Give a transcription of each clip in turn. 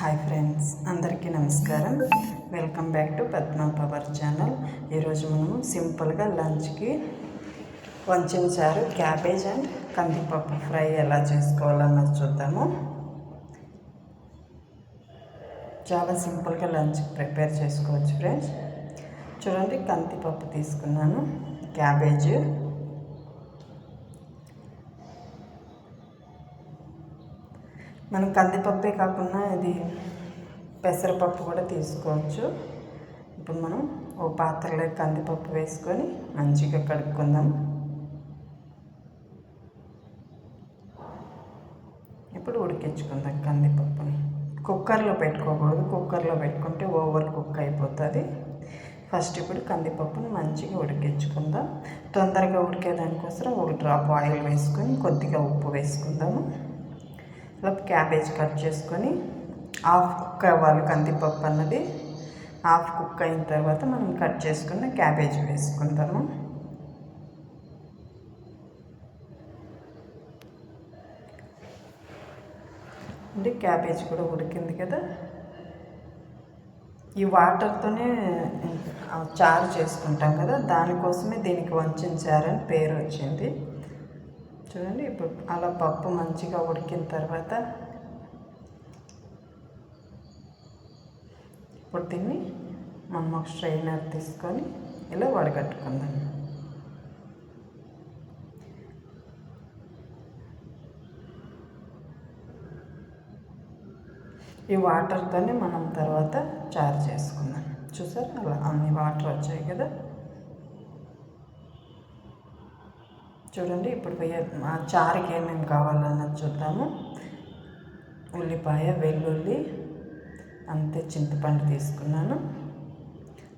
Hi friends అందరికీ నమస్కారం. Welcome back to Padma power channel ఈరోజు మనము సింపుల్గా లంచ్కి వంచారు క్యాబేజ్ అండ్ కందిపప్పు ఫ్రై ఎలా చేసుకోవాలన్నది చూద్దాము. చాలా సింపుల్గా లంచ్ ప్రిపేర్ చేసుకోవచ్చు ఫ్రెండ్స్ చూడండి కందిపప్పు తీసుకున్నాను క్యాబేజ్ మనం కందిపప్పే కాకుండా ఇది పెసరపప్పు కూడా తీసుకోవచ్చు. ఇప్పుడు మనం ఓ పాత్రలో కందిపప్పు వేసుకొని మంచిగా కడుక్కుందాం. ఇప్పుడు ఉడికించుకుందాం కందిపప్పుని. కుక్కర్లో పెట్టుకోకూడదు. కుక్కర్లో పెట్టుకుంటే ఓవర్ కుక్ అయిపోతుంది. ఫస్ట్ ఇప్పుడు కందిపప్పుని మంచిగా ఉడికించుకుందాం. తొందరగా ఉడికేదానికోసం ఒక డ్రాప్ ఆయిల్ వేసుకొని కొద్దిగా ఉప్పు వేసుకుందాము. ఇలా క్యాబేజ్ కట్ చేసుకొని హాఫ్ కుక్ అవ్వాలి కందిపప్పు అన్నది. హాఫ్ కుక్ అయిన తర్వాత మనం కట్ చేసుకున్న క్యాబేజ్ వేసుకుంటాము. అంటే క్యాబేజ్ కూడా ఉడికింది కదా. ఈ వాటర్తోనే చారు చేసుకుంటాం కదా. దానికోసమే దీనికి వంచిన చారు అని పేరు వచ్చింది. చూడండి. ఇప్పుడు అలా పప్పు మంచిగా ఉడికిన తర్వాత ఇప్పుడు దీన్ని మనం ఒక స్ట్రైనర్ తీసుకొని ఇలా వడగట్టుకుందాం. ఈ వాటర్తోనే మనం తర్వాత చారు చేసుకుందాం. చూసారు? అలా అన్ని వాటర్ వచ్చాయి కదా? చూడండి ఇప్పుడు ఆ చారుకి ఏమేమి కావాలన్నది చూద్దాము. ఉల్లిపాయ వెల్లుల్లి అంతే చింతపండు తీసుకున్నాను.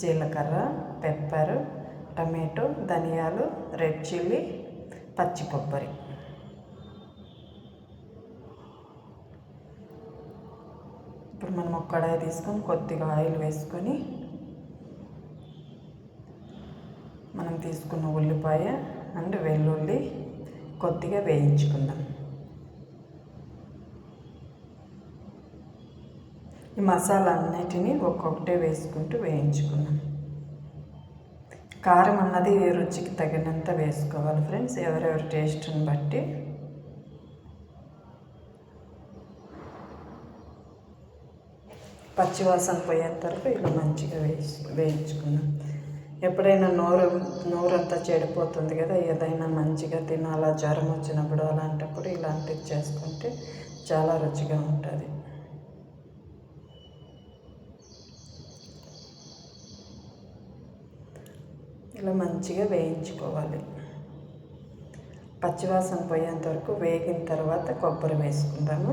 జీలకర్ర పెప్పర్ టమాటో ధనియాలు రెడ్ చిల్లీ పచ్చి కొబ్బరి. ఇప్పుడు మనం ఒక కడాయి తీసుకొని కొద్దిగా ఆయిల్ వేసుకొని మనం తీసుకున్న ఉల్లిపాయ అండ్ వెల్లుల్లి కొద్దిగా వేయించుకుందాం. ఈ మసాలా అన్నిటినీ ఒక్కొక్కటే వేసుకుంటూ వేయించుకున్నాం కారం అన్నది రుచికి తగినంత వేసుకోవాలి ఫ్రెండ్స్. ఎవరెవరి టేస్ట్ని బట్టి. పచ్చివాసన పోయేంత వరకు ఇలా మంచిగా వేసి వేయించుకున్నాం ఎప్పుడైనా నోరు నోరంతా చెడిపోతుంది కదా ఏదైనా మంచిగా తినాలా జ్వరం వచ్చినప్పుడు అలాంటప్పుడు ఇలాంటివి చేసుకుంటే చాలా రుచిగా ఉంటుంది. ఇలా మంచిగా వేయించుకోవాలి. పచ్చివాసన పోయేంత వరకు వేగిన తర్వాత కొబ్బరి వేసుకుందాము.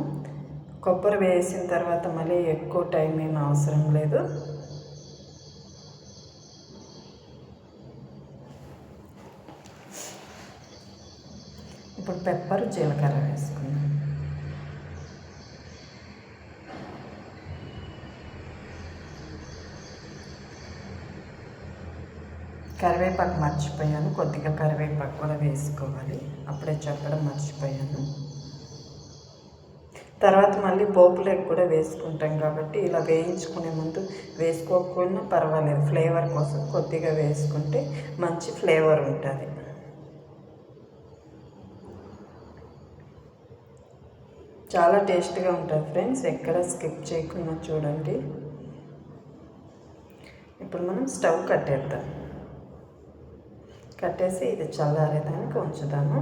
కొబ్బరి వేసిన తర్వాత మళ్ళీ ఎక్కువ టైం ఏం అవసరం లేదు. ఇప్పుడు పెప్పర్ జీలకర్ర వేసుకుందాం కరివేపాకు మర్చిపోయాను. కొద్దిగా కరివేపాకు కూడా వేసుకోవాలి. అప్పుడే చెప్పడం మర్చిపోయాను. తర్వాత మళ్ళీ పోపులకు కూడా వేసుకుంటాం కాబట్టి ఇలా వేయించుకునే ముందు వేసుకోకపోయినా పర్వాలేదు. ఫ్లేవర్ కోసం కొద్దిగా వేసుకుంటే మంచి ఫ్లేవర్ ఉంటుంది. చాలా టేస్ట్గా ఉంటుంది ఫ్రెండ్స్. ఎక్కడ స్కిప్ చేయకుండా చూడండి. ఇప్పుడు మనం స్టవ్ కట్టేద్దాం. కట్టేసి ఇది చల్లారేదానికి ఉంచుదాము.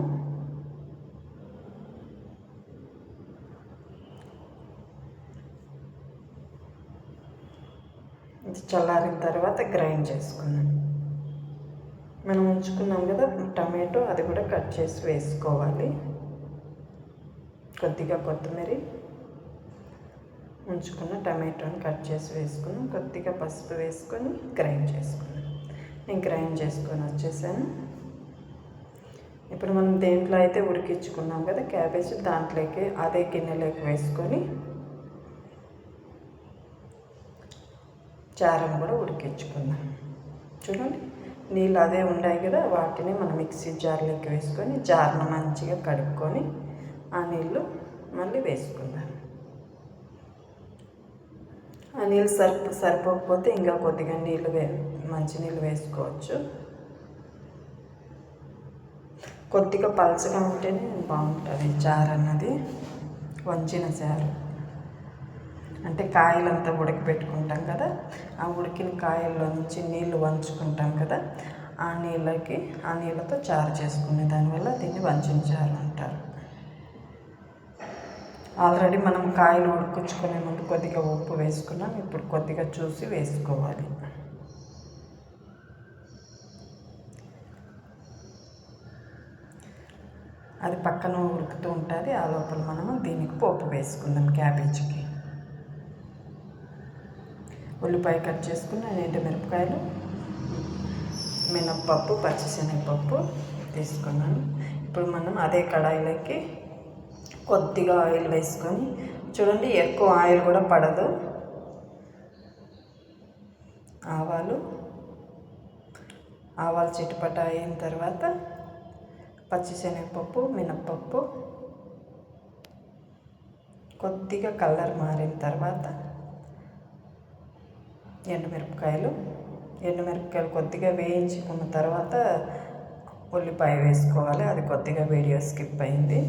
ఇది చల్లారిన తర్వాత గ్రైండ్ చేసుకున్నాం మనం ఉంచుకున్నాం కదా టమాటో అది కూడా కట్ చేసి వేసుకోవాలి. కొద్దిగా కొత్తిమీర ఉంచుకున్న టమాటోని కట్ చేసి వేసుకున్నాం కొద్దిగా పసుపు వేసుకొని గ్రైండ్ చేసుకున్నాం. నేను గ్రైండ్ చేసుకొని వచ్చేసాను. ఇప్పుడు మనం దేంట్లో అయితే ఉడికించుకున్నాం కదా క్యాబేజ్ దాంట్లోకి అదే గిన్నెలోకి వేసుకొని చారను కూడా ఉడికించుకుందాం. చూడండి నీళ్ళు అదే ఉన్నాయి కదా వాటిని మనం మిక్సీ జార్లోకి వేసుకొని జార్ను మంచిగా కడుక్కొని ఆ నీళ్ళు మళ్ళీ వేసుకుందాం. ఆ నీళ్ళు సరిపో సరిపోకపోతే ఇంకా కొద్దిగా నీళ్ళు వే మంచినీళ్ళు వేసుకోవచ్చు. కొద్దిగా పలచగా ఉంటేనే బాగుంటుంది చారు అన్నది. వంచిన చారు. అంటే కాయలంతా ఉడకబెట్టుకుంటాం కదా ఆ ఉడికిన కాయల్లో నుంచి నీళ్ళు వంచుకుంటాం కదా ఆ నీళ్ళకి ఆ నీళ్ళతో చారు చేసుకునే దానివల్ల దీన్ని వంచిన చారు అంటారు. ఆల్రెడీ మనం కాయలు ఉడుకుచ్చుకునే ముందు కొద్దిగా ఉప్పు వేసుకున్నాం. ఇప్పుడు కొద్దిగా చూసి వేసుకోవాలి. అది పక్కన ఉడుకుతూ ఉంటుంది. ఆ లోపల మనము దీనికి పోపు వేసుకుందాం క్యాబేజీకి. ఉల్లిపాయ కట్ చేసుకున్న ఎండు మిరపకాయలు మినప్పప్పు పచ్చిశనగపప్పు తీసుకున్నాను. ఇప్పుడు మనం అదే కడాయిలోకి కొద్దిగా ఆయిల్ వేసుకొని చూడండి ఎక్కువ ఆయిల్ కూడా పడదు. ఆవాలు. ఆవాలు చిటపట అయిన తర్వాత పచ్చిశనగపప్పు మినప్పప్పు. కొద్దిగా కలర్ మారిన తర్వాత ఎండుమిరపకాయలు. ఎండుమిరపకాయలు కొద్దిగా వేయించుకున్న తర్వాత ఉల్లిపాయ వేసుకోవాలి. అది కొద్దిగా వీడియో స్కిప్ అయింది.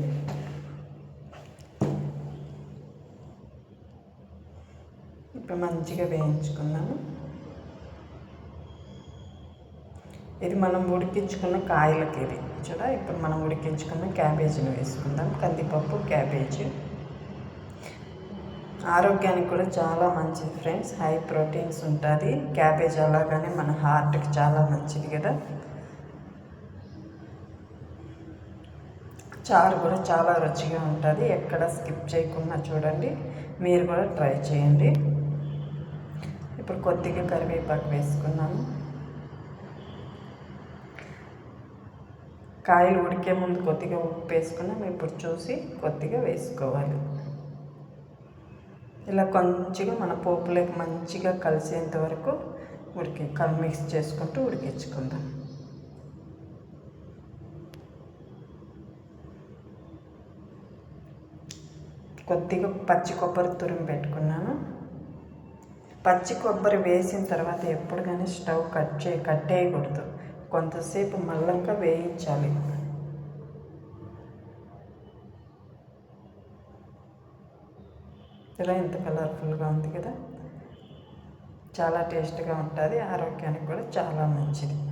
ఇప్పుడు మంచిగా వేయించుకుందాము. ఇది మనం ఉడికించుకున్న కాయలకి ఇది చూడ? ఇప్పుడు మనం ఉడికించుకున్న క్యాబేజీని వేసుకుందాం. కందిపప్పు క్యాబేజీ. ఆరోగ్యానికి కూడా చాలా మంచిది ఫ్రెండ్స్. హై ప్రోటీన్స్ ఉంటుంది. క్యాబేజ్ అలాగానే మన హార్ట్కి చాలా మంచిది కదా. చారు కూడా చాలా రుచిగా ఉంటుంది. ఎక్కడ స్కిప్ చేయకుండా చూడండి. మీరు కూడా ట్రై చేయండి. ఇప్పుడు కొద్దిగా కరివేపాకు వేసుకున్నాను. కాయలు ఉడికే ముందు కొద్దిగా ఉప్పు వేసుకున్నాం. ఇప్పుడు చూసి కొద్దిగా వేసుకోవాలి. ఇలా కొంచెంగా మన పోపులోకి మంచిగా కలిసేంత వరకు ఉడికి మిక్స్ చేసుకుంటూ ఉడికించుకుందాం. కొద్దిగా పచ్చి కొబ్బరి తురిమి పెట్టుకున్నాను. పచ్చి కొబ్బరి వేసిన తర్వాత ఎప్పుడు కానీ స్టవ్ కట్ చే కట్టేయకూడదు కొంతసేపు మళ్ళంక వేయించాలి. ఇలా ఎంత కలర్ఫుల్గా ఉంది కదా? చాలా టేస్ట్గా ఉంటుంది. ఆరోగ్యానికి కూడా చాలా మంచిది.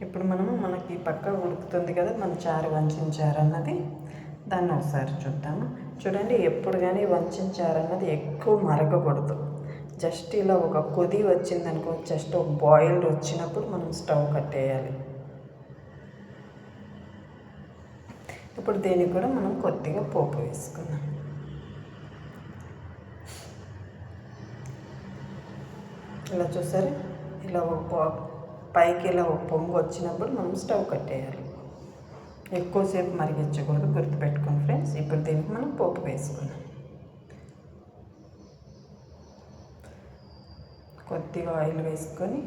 ఇప్పుడు మనము మనకి పక్క ఉడుకుతుంది కదా? మన చారు వంచిన చారు అన్నది. దాన్ని ఒకసారి చూద్దాము. చూడండి ఎప్పుడు కానీ వంచిన చారు అన్నది ఎక్కువ మరగకూడదు. జస్ట్ ఇలా ఒక కొది వచ్చిందనుకో జస్ట్ ఒక బాయిల్డ్ వచ్చినప్పుడు మనం స్టవ్ కట్టేయాలి. ఇప్పుడు దీనికి కూడా మనం కొద్దిగా పోపు వేసుకుందాం. ఇలా చూసారు? ఇలా ఒక పైకి ఇలా ఒక పొంగు వచ్చినప్పుడు మనం స్టవ్ కట్టేయాలి. ఎక్కువసేపు మరిగించకూడదు గుర్తుపెట్టుకోండి ఫ్రెండ్స్. ఇప్పుడు దీనికి మనం పోపు వేసుకుందాం. కొద్దిగా ఆయిల్ వేసుకొని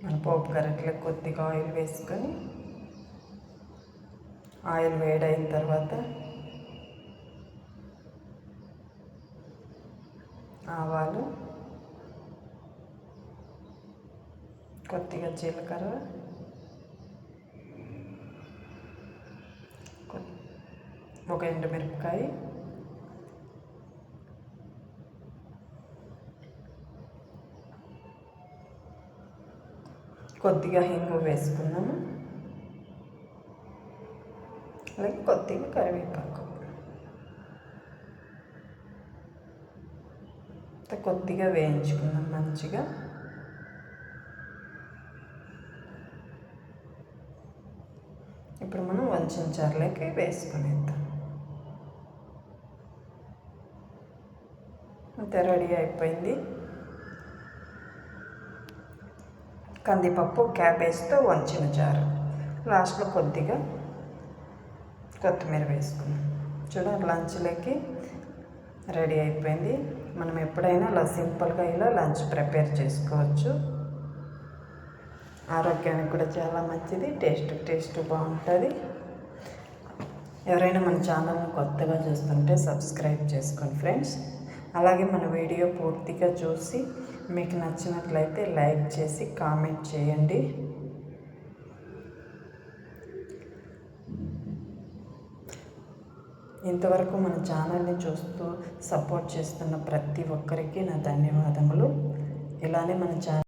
మన పోపు కరెక్ట్గా కొద్దిగా ఆయిల్ వేసుకొని ఆయిల్ వేడైన తర్వాత ఆవాలు కొద్దిగా జీలకర్ర ఒక ఎండుమిరపకాయ కొద్దిగా హింగు వేసుకున్నాము అలాగే కొద్దిగా కరివేపాకు. కొద్దిగా వేయించుకుందాం మంచిగా. ఇప్పుడు మనం వంచిన చారులోకి వేసుకునేద్దాం. అంతే రెడీ అయిపోయింది. కందిపప్పు క్యాబేజ్తో వంచిన చారు లాస్ట్లో కొద్దిగా కొత్తిమీర వేసుకున్నాం చూడండి లంచ్లోకి రెడీ అయిపోయింది. మనం ఎప్పుడైనా అలా సింపుల్గా ఇలా లంచ్ ప్రిపేర్ చేసుకోవచ్చు. ఆరోగ్యానికి కూడా చాలా మంచిది. టేస్ట్ టేస్ట్ బాగుంటుంది. ఎవరైనా మన ఛానల్ని కొత్తగా చూస్తుంటే సబ్స్క్రైబ్ చేసుకోండి ఫ్రెండ్స్. అలాగే మన వీడియో పూర్తిగా చూసి మీకు నచ్చినట్లయితే లైక్ చేసి కామెంట్ చేయండి. ఇంతవరకు మన ఛానల్ని చూస్తూ సపోర్ట్ చేస్తున్న ప్రతి ఒక్కరికి నా ధన్యవాదములు. ఇలానే మన ఛానల్